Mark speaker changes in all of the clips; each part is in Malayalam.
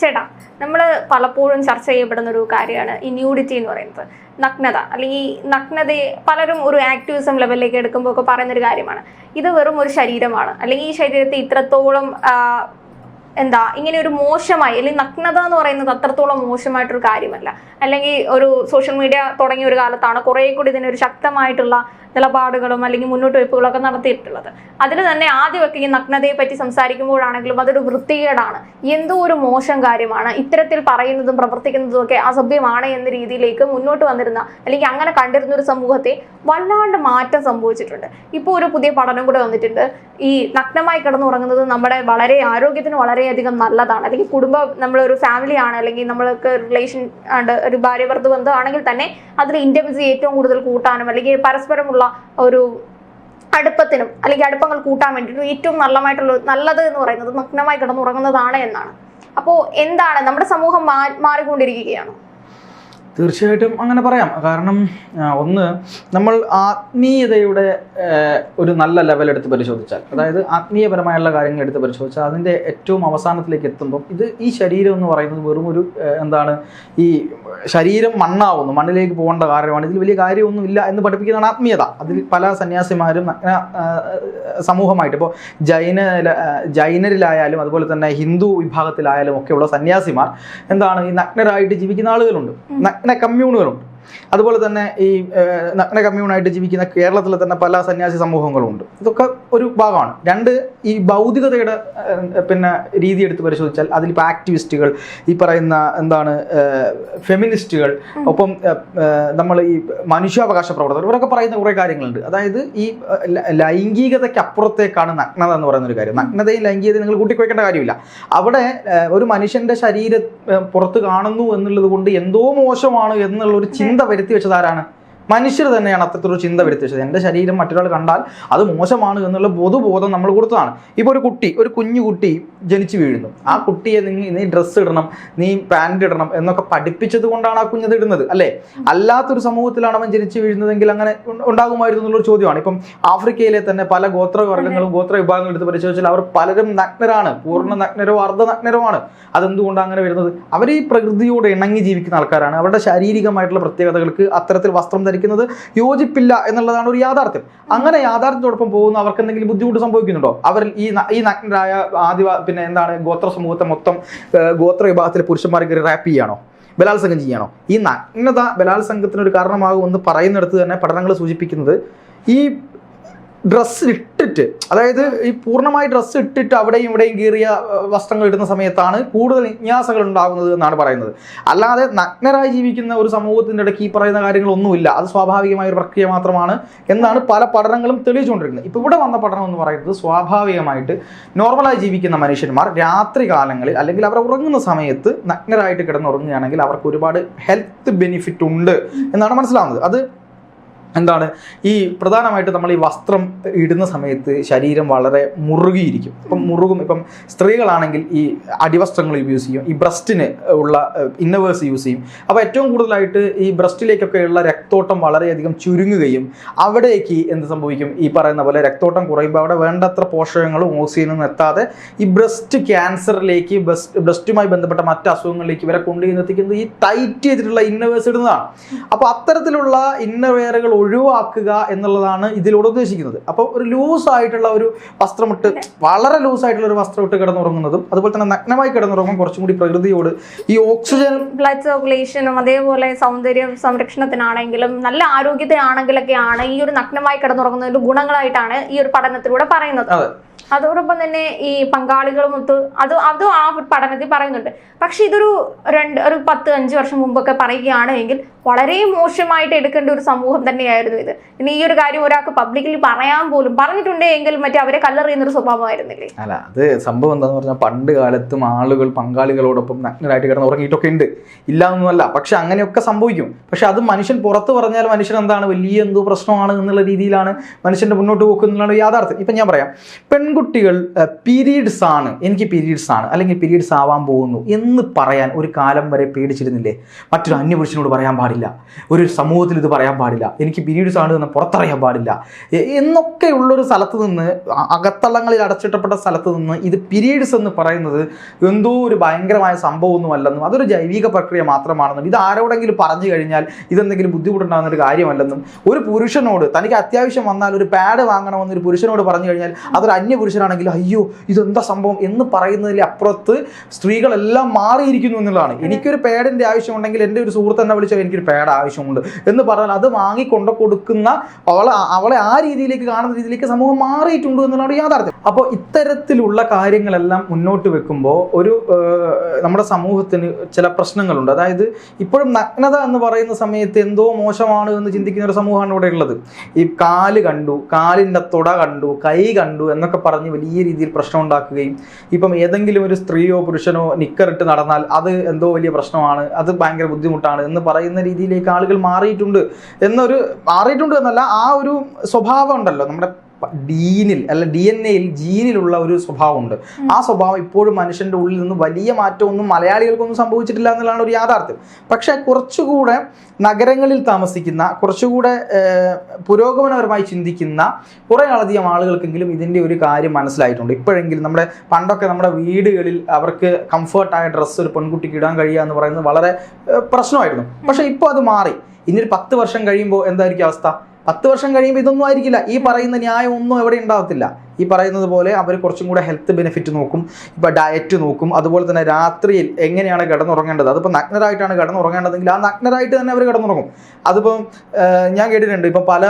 Speaker 1: ചേട്ടാ നമ്മൾ പലപ്പോഴും ചർച്ച ചെയ്യപ്പെടുന്ന ഒരു കാര്യമാണ് ഈ ന്യൂഡിറ്റി എന്ന് പറയുന്നത്. നഗ്നത. അല്ലെങ്കിൽ നഗ്നതയെ പലരും ഒരു ആക്ടിവിസം ലെവലിലേക്ക് എടുക്കുമ്പോൾ ഒക്കെ പറയുന്ന ഒരു കാര്യമാണ്. ഇത് വെറും ഒരു ശരീരമാണ്. അല്ലെങ്കിൽ ഈ ശരീരത്തെ ഇത്രത്തോളം എന്താ ഇങ്ങനെ ഒരു മോശമായി അല്ലെങ്കിൽ നഗ്നത എന്ന് പറയുന്നത് അത്രത്തോളം മോശമായിട്ടൊരു കാര്യമല്ല. അല്ലെങ്കിൽ ഒരു സോഷ്യൽ മീഡിയ തുടങ്ങിയ ഒരു കാലത്താണ് കുറേ കൂടി ഇതിനൊരു ശക്തമായിട്ടുള്ള നിലപാടുകളും അല്ലെങ്കിൽ മുന്നോട്ട് വെപ്പുകളൊക്കെ നടത്തിയിട്ടുള്ളത്. അതിൽ തന്നെ ആദ്യമൊക്കെ ഈ നഗ്നതയെ പറ്റി സംസാരിക്കുമ്പോഴാണെങ്കിലും അതൊരു വൃത്തികേടാണ്. എന്തോ ഒരു മോശം കാര്യമാണ്. ഇത്തരത്തിൽ പറയുന്നതും പ്രവർത്തിക്കുന്നതും ഒക്കെ അസഭ്യമാണ് എന്ന രീതിയിലേക്ക് മുന്നോട്ട് വന്നിരുന്ന അല്ലെങ്കിൽ അങ്ങനെ കണ്ടിരുന്ന ഒരു സമൂഹത്തെ വല്ലാണ്ട് മാറ്റം സംഭവിച്ചിട്ടുണ്ട്. ഇപ്പോൾ ഒരു പുതിയ പഠനം കൂടെ വന്നിട്ടുണ്ട്. ഈ നഗ്നമായി കിടന്നുറങ്ങുന്നത് നമ്മുടെ വളരെ ആരോഗ്യത്തിന് വളരെയധികം നല്ലതാണ്. അല്ലെങ്കിൽ കുടുംബം നമ്മളൊരു ആണ് അല്ലെങ്കിൽ നമ്മൾക്ക് റിലേഷൻ ഉണ്ട് ഒരു ഭാര്യ ഭർത്തൃ ബന്ധമാണെങ്കിൽ തന്നെ അതിൽ ഇന്റമസി ഏറ്റവും കൂടുതൽ കൂട്ടാനും അല്ലെങ്കിൽ പരസ്പരമുള്ള ഒരു അടുപ്പത്തിനും അല്ലെങ്കിൽ അടുപ്പങ്ങൾ കൂട്ടാൻ വേണ്ടിയിട്ടും ഏറ്റവും നല്ലമായിട്ടുള്ള നല്ലത് എന്ന് പറയുന്നത് നഗ്നമായി കിടന്നുറങ്ങുന്നതാണ് എന്നാണ്. അപ്പോൾ എന്താണ്? നമ്മുടെ സമൂഹം മാറിക്കൊണ്ടിരിക്കുകയാണ്.
Speaker 2: തീർച്ചയായിട്ടും അങ്ങനെ പറയാം. കാരണം ഒന്ന് നമ്മൾ ആത്മീയതയുടെ ഒരു നല്ല ലെവൽ എടുത്ത് പരിശോധിച്ചാൽ അതായത് ആത്മീയപരമായുള്ള കാര്യങ്ങൾ എടുത്ത് പരിശോധിച്ചാൽ അതിന്റെ ഏറ്റവും അവസാനത്തിലേക്ക് എത്തുമ്പം ഇത് ഈ ശരീരം എന്ന് പറയുന്നത് വെറും ഒരു എന്താണ് ഈ ശരീരം മണ്ണാവുന്നു. മണ്ണിലേക്ക് പോകേണ്ട കാര്യമാണ് ഇതിൽ വലിയ കാര്യമൊന്നുമില്ല എന്ന് പഠിപ്പിക്കുന്നതാണ് ആത്മീയത. അതിൽ പല സന്യാസിമാരും നഗ്ന സമൂഹമായിട്ട് ഇപ്പോൾ ജൈന ജൈനരിലായാലും അതുപോലെ തന്നെ ഹിന്ദു വിഭാഗത്തിലായാലും ഒക്കെയുള്ള സന്യാസിമാർ എന്താണ് ഈ നഗ്നരായിട്ട് ജീവിക്കുന്ന ആളുകളുണ്ട്. നഗ്ന കമ്മ്യൂണുകളുണ്ട് അതുപോലെ തന്നെ ഈ നഗ്ന കമ്മ്യൂണായിട്ട് ജീവിക്കുന്ന കേരളത്തിൽ തന്നെ പല സന്യാസി സമൂഹങ്ങളുണ്ട് ഇതൊക്കെ ഒരു ഭാഗമാണ്. രണ്ട് ഈ ഭൗതികതയുടെ പിന്നെ രീതി എടുത്ത് പരിശോധിച്ചാൽ അതിലിപ്പോൾ ആക്ടിവിസ്റ്റുകൾ ഈ പറയുന്ന എന്താണ് ഫെമിനിസ്റ്റുകൾ ഒപ്പം നമ്മൾ ഈ മനുഷ്യാവകാശ പ്രവർത്തകർ ഇവരൊക്കെ പറയുന്ന കുറേ കാര്യങ്ങളുണ്ട്. അതായത് ഈ ലൈംഗികതയ്ക്ക് അപ്പുറത്തേക്കാണ് നഗ്നത എന്ന് പറയുന്ന ഒരു കാര്യം. നഗ്നതയും ലൈംഗികതയും നിങ്ങൾ കൂട്ടിക്കുവയ്ക്കേണ്ട കാര്യമില്ല. അവിടെ ഒരു മനുഷ്യന്റെ ശരീരം പുറത്ത് കാണുന്നു എന്നുള്ളത് കൊണ്ട് എന്തോ മോശമാണ് എന്നുള്ള ഒരു ചിന്ത വരുത്തി വെച്ചത് ആരാണ്? മനുഷ്യർ തന്നെയാണ് അത്തരത്തിലൊരു ചിന്ത വരുത്തി വെച്ചത് എന്റെ ശരീരം മറ്റൊരാൾ കണ്ടാൽ അത് മോശമാണ് എന്നുള്ള ബോധബോധം നമ്മൾ കൊടുത്തതാണ്. ഇപ്പോൾ ഒരു കുട്ടി ഒരു കുഞ്ഞു കുട്ടി ജനിച്ചു വീഴുന്നു. ആ കുട്ടിയെ നീ നീ ഡ്രസ്സ് ഇടണം നീ പാന്റ് ഇടണം എന്നൊക്കെ പഠിപ്പിച്ചത് കൊണ്ടാണ് ആ കുഞ്ഞത് ഇടുന്നത് അല്ലേ? അല്ലാത്തൊരു സമൂഹത്തിലാണ് അവൻ ജനിച്ചു വീഴുന്നതെങ്കിൽ അങ്ങനെ ഉണ്ടാകുമായിരുന്നു എന്നുള്ളൊരു ചോദ്യമാണ്. ഇപ്പം ആഫ്രിക്കയിലെ തന്നെ പല ഗോത്രവർഗങ്ങളും ഗോത്ര വിഭാഗങ്ങളും എടുത്ത് പരിശോധിച്ചാൽ അവർ പലരും നഗ്നരാണ്. പൂർണ നഗ്നരോ അർദ്ധനഗ്നരോ ആണ് അതെന്തുകൊണ്ടാണ് അങ്ങനെ വരുന്നത്? അവർ ഈ പ്രകൃതിയോട് ഇണങ്ങി ജീവിക്കുന്ന ആൾക്കാരാണ്. അവരുടെ ശാരീരികമായിട്ടുള്ള പ്രത്യേകതകൾക്ക് അത്തരത്തിൽ വസ്ത്രം ധരിക്കുന്നത് യോജിപ്പില്ല എന്നുള്ളതാണ് ഒരു യാഥാർത്ഥ്യം. അങ്ങനെ യാഥാർത്ഥ്യത്തോടൊപ്പം പോകുന്ന അവർക്ക് എന്തെങ്കിലും ബുദ്ധിമുട്ട് സംഭവിക്കുന്നുണ്ടോ? അവർ ഈ ഈ നഗ്നരായ ആദിവാ പിന്നെ എന്താണ് ഗോത്ര സമൂഹത്തെ മൊത്തം ഗോത്ര വിഭാഗത്തിലെ പുരുഷന്മാർ കയറി റാപ്പ് ചെയ്യാണോ? ബലാത്സംഗം ചെയ്യണോ? ഈ നഗ്നത ബലാത്സംഗത്തിന് ഒരു കാരണമാകുമെന്ന് പറയുന്നിടത്ത് തന്നെ പഠനങ്ങൾ സൂചിപ്പിക്കുന്നത് ഈ ഡ്രസ്സ് ഇട്ടിട്ട് അതായത് ഈ പൂർണമായി ഡ്രസ്സ് ഇട്ടിട്ട് അവിടെയും ഇവിടെയും കീറിയ വസ്ത്രങ്ങൾ ഇടുന്ന സമയത്താണ് കൂടുതൽ വിന്യാസങ്ങൾ ഉണ്ടാകുന്നത് എന്നാണ് പറയുന്നത്. അല്ലാതെ നഗ്നരായി ജീവിക്കുന്ന ഒരു സമൂഹത്തിന്റെ ഇടയ്ക്ക് ഈ പറയുന്ന കാര്യങ്ങളൊന്നുമില്ല. അത് സ്വാഭാവികമായ ഒരു പ്രക്രിയ മാത്രമാണ് എന്നാണ് പല പഠനങ്ങളും തെളിയിച്ചുകൊണ്ടിരിക്കുന്നത്. ഇപ്പോൾ ഇവിടെ വന്ന പഠനം എന്ന് പറയുന്നത് സ്വാഭാവികമായിട്ട് നോർമലായി ജീവിക്കുന്ന മനുഷ്യന്മാർ രാത്രി കാലങ്ങളിൽ അല്ലെങ്കിൽ അവർ ഉറങ്ങുന്ന സമയത്ത് നഗ്നരായിട്ട് കിടന്നുറങ്ങുകയാണെങ്കിൽ അവർക്ക് ഒരുപാട് ഹെൽത്ത് ബെനിഫിറ്റ് ഉണ്ട് എന്നാണ് മനസ്സിലാവുന്നത്. അത് എന്താണ്? ഈ പ്രധാനമായിട്ട് നമ്മൾ ഈ വസ്ത്രം ഇടുന്ന സമയത്ത് ശരീരം വളരെ മുറുകിയിരിക്കും. ഇപ്പം മുറുകും ഇപ്പം സ്ത്രീകളാണെങ്കിൽ ഈ അടിവസ്ത്രങ്ങൾ യൂസ് ചെയ്യും ഈ ബ്രസ്റ്റിന് ഉള്ള ഇന്നവേഴ്സ് യൂസ് ചെയ്യും. അപ്പോൾ ഏറ്റവും കൂടുതലായിട്ട് ഈ ബ്രസ്റ്റിലേക്കൊക്കെയുള്ള രക്തോട്ടം വളരെയധികം ചുരുങ്ങുകയും അവിടേക്ക് എന്ത് സംഭവിക്കും? ഈ പറയുന്ന പോലെ രക്തോട്ടം കുറയുമ്പോൾ അവിടെ വേണ്ടത്ര പോഷകങ്ങളും ഓക്സിജനും എത്താതെ ഈ ബ്രസ്റ്റ് ക്യാൻസറിലേക്ക് ബ്രസ്റ്റുമായി ബന്ധപ്പെട്ട മറ്റ് അസുഖങ്ങളിലേക്ക് ഇവരെ കൊണ്ടുപോയി എത്തിക്കുന്നത് ഈ ടൈറ്റ് ചെയ്തിട്ടുള്ള ഇന്നവേഴ്സ് ഇടുന്നതാണ്. അപ്പോൾ അത്തരത്തിലുള്ള ഇന്നർവെയറുകൾ ഒഴിവാക്കുക എന്നുള്ളതാണ് ഇതിലൂടെ ഉദ്ദേശിക്കുന്നത്. അപ്പോൾ ഒരു ലൂസ് ആയിട്ടുള്ള ഒരു വസ്ത്രമിട്ട് വളരെ ലൂസ് ആയിട്ടുള്ള ഒരു വസ്ത്രമിട്ട് കിടന്നുറങ്ങുന്നതും അതുപോലെ തന്നെ നഗ്നമായി കിടന്നുറങ്ങും കുറച്ചും കൂടി പ്രകൃതിയോട് ഈ ഓക്സിജൻ
Speaker 1: ബ്ലഡ് സർക്കുലേഷനും അതേപോലെ സൗന്ദര്യ സംരക്ഷണത്തിനാണെങ്കിലും നല്ല ആരോഗ്യത്തിനാണെങ്കിലൊക്കെയാണ് ഈ ഒരു നഗ്നമായി കിടന്നുറങ്ങുന്നതിന്റെ ഗുണങ്ങളായിട്ടാണ് ഈ ഒരു പഠനത്തിലൂടെ പറയുന്നത്. അതോടൊപ്പം തന്നെ ഈ പങ്കാളികളുമൊത്ത് അത് അതും ആ പഠനത്തിൽ പറയുന്നുണ്ട്. പക്ഷെ ഇതൊരു രണ്ട് ഒരു പത്ത് അഞ്ച് വർഷം മുമ്പൊക്കെ പറയുകയാണ് എങ്കിൽ വളരെ മോശമായിട്ട് എടുക്കേണ്ട ഒരു സമൂഹം തന്നെയായിരുന്നു ഇത്. ഇനി ഈ ഒരു കാര്യം ഒരാൾക്ക് പബ്ലിക്കലി പറയാൻ പോലും പറഞ്ഞിട്ടുണ്ടേ എങ്കിൽ മറ്റേ അവരെ കല്ലെറിയുന്ന ഒരു സ്വഭാവമായിരുന്നില്ലേ?
Speaker 2: അല്ല അത് സംഭവം എന്താന്ന് പറഞ്ഞാൽ പണ്ട് കാലത്തും ആളുകൾ പങ്കാളികളോടൊപ്പം നഗ്നരായിട്ട് കിടന്ന് ഉറങ്ങിയിട്ടൊക്കെ ഉണ്ട്. ഇല്ല എന്നല്ല പക്ഷെ അങ്ങനെയൊക്കെ സംഭവിക്കും. പക്ഷെ അത് മനുഷ്യൻ പുറത്ത് പറഞ്ഞാൽ മനുഷ്യൻ എന്താണ് വലിയ എന്തോ പ്രശ്നമാണ് എന്നുള്ള രീതിയിലാണ് മനുഷ്യന്റെ മുന്നോട്ട് പോക്കുന്നതാണ് യാഥാർത്ഥ്യം. ഇപ്പം ഞാൻ പറയാം പെൺകുട്ടികൾ പീരീഡ്സ് ആണ് എനിക്ക് പീരീഡ്സ് ആണ് അല്ലെങ്കിൽ പീരീഡ്സ് ആവാൻ പോകുന്നു എന്ന് പറയാൻ ഒരു കാലം വരെ പേടിച്ചിരുന്നില്ലേ? മറ്റൊരു അന്യപുരുഷനോട് പറയാൻ പാടില്ല. പാടില്ല. ഒരു സമൂഹത്തിൽ ഇത് പറയാൻ പാടില്ല. എനിക്ക് പീരീഡ്സ് ആണ് എന്ന് പുറത്തറിയാൻ പാടില്ല. എന്നൊക്കെയുള്ളൊരു സ്ഥലത്ത് നിന്ന് അകത്തളങ്ങളിൽ അടച്ചിട്ടപ്പെട്ട സ്ഥലത്ത് നിന്ന് ഇത് പീരീഡ്സ് എന്ന് പറയുന്നത് എന്തോ ഒരു ഭയങ്കരമായ സംഭവമൊന്നുമല്ലെന്നും അതൊരു ജൈവിക പ്രക്രിയ മാത്രമാണെന്നും ഇത് ആരോടെങ്കിലും പറഞ്ഞു കഴിഞ്ഞാൽ ഇതെന്തെങ്കിലും ബുദ്ധിമുട്ടുണ്ടാകുന്ന ഒരു കാര്യമല്ലെന്നും ഒരു പുരുഷനോട് തനിക്ക് അത്യാവശ്യം വന്നാൽ ഒരു പാഡ് വാങ്ങണമെന്ന് ഒരു പുരുഷനോട് പറഞ്ഞു കഴിഞ്ഞാൽ അതൊരു അന്യ പുരുഷനാണെങ്കിൽ അയ്യോ ഇതെന്താ സംഭവം എന്ന് പറയുന്നതിൽ അപ്പുറത്ത് സ്ത്രീകളെല്ലാം മാറിയിരിക്കുന്നു എന്നുള്ളതാണ്. എനിക്കൊരു പാഡിന്റെ ആവശ്യമുണ്ടെങ്കിൽ എന്റെ ഒരു സുഹൃത്ത് എന്നെ വിളിച്ചാൽ എനിക്കൊരു പാഡ് ആവശ്യമുണ്ട് എന്ന് പറഞ്ഞാൽ അത് വാങ്ങി കൊടുക്കുന്ന അവളെ അവളെ ആ രീതിയിലേക്ക് കാണുന്ന രീതിയിലേക്ക് സമൂഹം മാറിയിട്ടുണ്ട് എന്നുള്ളതാണ് യാഥാർത്ഥ്യം. അപ്പോൾ ഇത്തരത്തിലുള്ള കാര്യങ്ങളെല്ലാം മുന്നോട്ട് വെക്കുമ്പോൾ ഒരു നമ്മുടെ സമൂഹത്തിന് ചില പ്രശ്നങ്ങളുണ്ട്. അതായത് ഇപ്പോഴും നഗ്നത എന്ന് പറയുന്ന സമയത്ത് എന്തോ മോശമാണ് എന്ന് ചിന്തിക്കുന്ന ഒരു സമൂഹമാണ് ഇവിടെ ഉള്ളത്. ഈ കാൽ കണ്ടു കാലിന്റെ തുട കണ്ടു കൈ കണ്ടു എന്നൊക്കെ പറഞ്ഞ് വലിയ രീതിയിൽ പ്രശ്നം ഉണ്ടാക്കുകയും ഇപ്പം ഏതെങ്കിലും ഒരു സ്ത്രീയോ പുരുഷനോ നിക്കറിട്ട് നടന്നാൽ അത് എന്തോ വലിയ പ്രശ്നമാണ് അത് ഭയങ്കര ബുദ്ധിമുട്ടാണ് എന്ന് പറയുന്ന രീതിയിലേക്ക് ആളുകൾ മാറിയിട്ടുണ്ട് എന്നൊരു മാറിയിട്ടുണ്ട് എന്നല്ല ആ ഒരു സ്വഭാവം ഉണ്ടല്ലോ. നമ്മുടെ ഡീനിൽ അല്ല ഡി എൻ എയിൽ ജീനിലുള്ള ഒരു സ്വഭാവമുണ്ട്. ആ സ്വഭാവം ഇപ്പോഴും മനുഷ്യന്റെ ഉള്ളിൽ നിന്ന് വലിയ മാറ്റമൊന്നും മലയാളികൾക്കൊന്നും സംഭവിച്ചിട്ടില്ല എന്നുള്ളതാണ് ഒരു യാഥാർത്ഥ്യം. പക്ഷേ കുറച്ചുകൂടെ നഗരങ്ങളിൽ താമസിക്കുന്ന കുറച്ചുകൂടെ പുരോഗമനപരമായി ചിന്തിക്കുന്ന കുറേ അധികം ആളുകൾക്കെങ്കിലും ഇതിന്റെ ഒരു കാര്യം മനസ്സിലായിട്ടുണ്ട്. ഇപ്പോഴെങ്കിലും നമ്മുടെ പണ്ടൊക്കെ നമ്മുടെ വീടുകളിൽ അവർക്ക് കംഫർട്ടായ ഡ്രസ്സ് ഒരു പെൺകുട്ടിക്ക് ഇടാൻ കഴിയുക എന്ന് പറയുന്നത് വളരെ പ്രശ്നമായിരുന്നു. പക്ഷേ ഇപ്പോൾ അത് മാറി. ഇനി ഒരു പത്ത് വർഷം കഴിയുമ്പോൾ എന്തായിരിക്കും അവസ്ഥ? പത്ത് വർഷം കഴിയുമ്പോൾ ഇതൊന്നും ആയിരിക്കില്ല. ഈ പറയുന്ന ന്യായം ഒന്നും എവിടെ ഉണ്ടാകത്തില്ല ഈ പറയുന്നത് പോലെ അവർ കുറച്ചും കൂടെ ഹെൽത്ത് ബെനിഫിറ്റ് നോക്കും ഇപ്പോൾ ഡയറ്റ് നോക്കും അതുപോലെ തന്നെ രാത്രിയിൽ എങ്ങനെയാണ് കിടന്നുറങ്ങേണ്ടത്? അതിപ്പോൾ നഗ്നരായിട്ടാണ് കിടന്നുറങ്ങേണ്ടതെങ്കിൽ ആ നഗ്നരായിട്ട് തന്നെ അവർ കിടന്നുറങ്ങും. അതിപ്പം ഞാൻ കേട്ടിട്ടുണ്ട് ഇപ്പം പല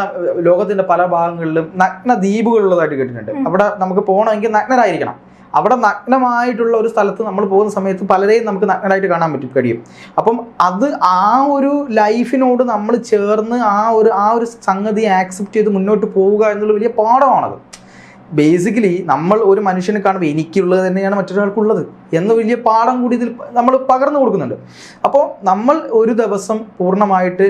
Speaker 2: ലോകത്തിന്റെ ലോകത്തിന്റെ പല ഭാഗങ്ങളിലും നഗ്ന ദ്വീപുകളുള്ളതായിട്ട് കേട്ടിട്ടുണ്ട് അവിടെ നമുക്ക് പോകണമെങ്കിൽ നഗ്നരായിരിക്കണം. അവിടെ നഗ്നമായിട്ടുള്ള ഒരു സ്ഥലത്ത് നമ്മൾ പോകുന്ന സമയത്ത് പലരെയും നമുക്ക് നഗ്നരായിട്ട് കാണാൻ പറ്റും കഴിയും. അപ്പം അത് ആ ഒരു ലൈഫിനോട് നമ്മൾ ചേർന്ന് ആ ഒരു ആ ഒരു സംഗതി ആക്സെപ്റ്റ് ചെയ്ത് മുന്നോട്ട് പോവുക എന്നുള്ള വലിയ പാഠമാണത്. ബേസിക്കലി നമ്മൾ ഒരു മനുഷ്യനെ കാണുമ്പോൾ എനിക്കുള്ളത് തന്നെയാണ് മറ്റൊരാൾക്കുള്ളത് എന്ന വലിയ പാഠം കൂടി ഇതിൽ നമ്മൾ പകർന്നു കൊടുക്കുന്നുണ്ട്. അപ്പോൾ നമ്മൾ ഒരു ദിവസം പൂർണമായിട്ട്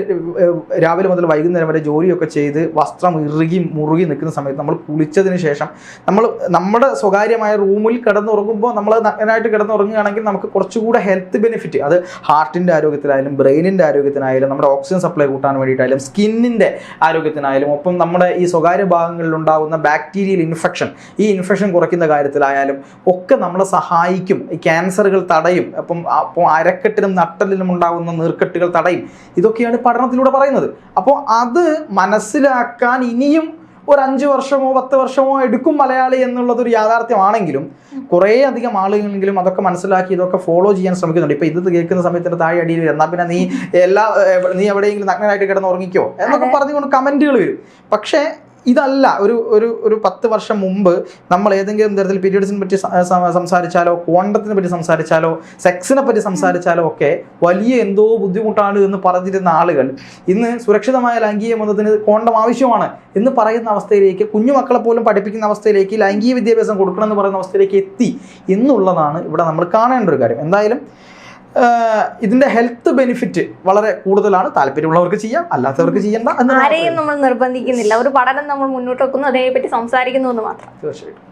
Speaker 2: രാവിലെ മുതൽ വൈകുന്നേരം വരെ ജോലിയൊക്കെ ചെയ്ത് വസ്ത്രം ഇറുകി മുറുകി നിൽക്കുന്ന സമയത്ത് നമ്മൾ കുളിച്ചതിന് ശേഷം നമ്മൾ നമ്മുടെ സ്വകാര്യമായ റൂമിൽ കിടന്നുറങ്ങുമ്പോൾ നമ്മൾ നഗ്നായിട്ട് കിടന്നുറങ്ങുകയാണെങ്കിൽ നമുക്ക് കുറച്ചുകൂടെ ഹെൽത്ത് ബെനിഫിറ്റ് അത് ഹാർട്ടിന്റെ ആരോഗ്യത്തിലായാലും ബ്രെയിനിന്റെ ആരോഗ്യത്തിനായാലും നമ്മുടെ ഓക്സിജൻ സപ്ലൈ കൂട്ടാൻ വേണ്ടിയിട്ടായാലും സ്കിന്നിന്റെ ആരോഗ്യത്തിനായാലും ഒപ്പം നമ്മുടെ ഈ സ്വകാര്യ ഭാഗങ്ങളിലുണ്ടാകുന്ന ബാക്ടീരിയൽ ഇൻഫെക്ഷൻ ഈ ഇൻഫെക്ഷൻ കുറയ്ക്കുന്ന കാര്യത്തിലായാലും ഒക്കെ നമ്മളെ സഹായിക്കും. ഈ ക്യാൻസറുകൾ തടയും. അപ്പം അപ്പോൾ അരക്കെട്ടിനും നട്ടലിനും ഉണ്ടാകുന്ന നീർക്കെട്ടുകൾ തടയും. ഇതൊക്കെയാണ് പഠനത്തിലൂടെ പറയുന്നത്. അപ്പോൾ അത് മനസ്സിലാക്കാൻ ഇനിയും ഒരു അഞ്ച് വർഷമോ പത്ത് വർഷമോ എടുക്കും മലയാളി എന്നുള്ളതൊരു യാഥാർത്ഥ്യമാണെങ്കിലും കുറേ അധികം ആളുകളെങ്കിലും അതൊക്കെ മനസ്സിലാക്കി ഇതൊക്കെ ഫോളോ ചെയ്യാൻ ശ്രമിക്കുന്നുണ്ട്. ഇപ്പം ഇത് കേൾക്കുന്ന സമയത്തിന്റെ താഴെ അടിയിൽ എന്നാൽ പിന്നെ നീ എല്ലാ നീ എവിടെയെങ്കിലും നഗ്നനായിട്ട് കിടന്ന് ഉറങ്ങിക്കോ? എന്നൊക്കെ പറഞ്ഞുകൊണ്ട് കമന്റുകൾ വരും. പക്ഷേ ഇതല്ല ഒരു ഒരു ഒരു പത്ത് വർഷം മുമ്പ് നമ്മൾ ഏതെങ്കിലും തരത്തിൽ പീരീഡ്സിനെ പറ്റി സംസാരിച്ചാലോ കോണ്ടത്തിനെ പറ്റി സംസാരിച്ചാലോ സെക്സിനെ പറ്റി സംസാരിച്ചാലോ ഒക്കെ വലിയ എന്തോ ബുദ്ധിമുട്ടാണ് എന്ന് പറഞ്ഞിരുന്ന ആളുകൾ ഇന്ന് സുരക്ഷിതമായ ലൈംഗിക ബന്ധത്തിന് കോണ്ടം ആവശ്യമാണ് എന്ന് പറയുന്ന അവസ്ഥയിലേക്ക് കുഞ്ഞുമക്കളെ പോലും പഠിപ്പിക്കുന്ന അവസ്ഥയിലേക്ക് ലൈംഗിക വിദ്യാഭ്യാസം കൊടുക്കണം എന്ന് പറയുന്ന അവസ്ഥയിലേക്ക് എത്തി എന്നുള്ളതാണ് ഇവിടെ നമ്മൾ കാണേണ്ട ഒരു കാര്യം. എന്തായാലും ഇതിന്റെ ഹെൽത്ത് ബെനിഫിറ്റ് വളരെ കൂടുതലാണ്. താല്പര്യമുള്ളവർക്ക് ചെയ്യാം അല്ലാത്തവർക്ക് ചെയ്യണ്ട
Speaker 1: ആരെയും നമ്മൾ നിർബന്ധിക്കുന്നില്ല. ഒരു പഠനം നമ്മൾ മുന്നോട്ട് വെക്കുന്നു അതേപറ്റി സംസാരിക്കുന്നു എന്ന് മാത്രം.
Speaker 2: തീർച്ചയായിട്ടും.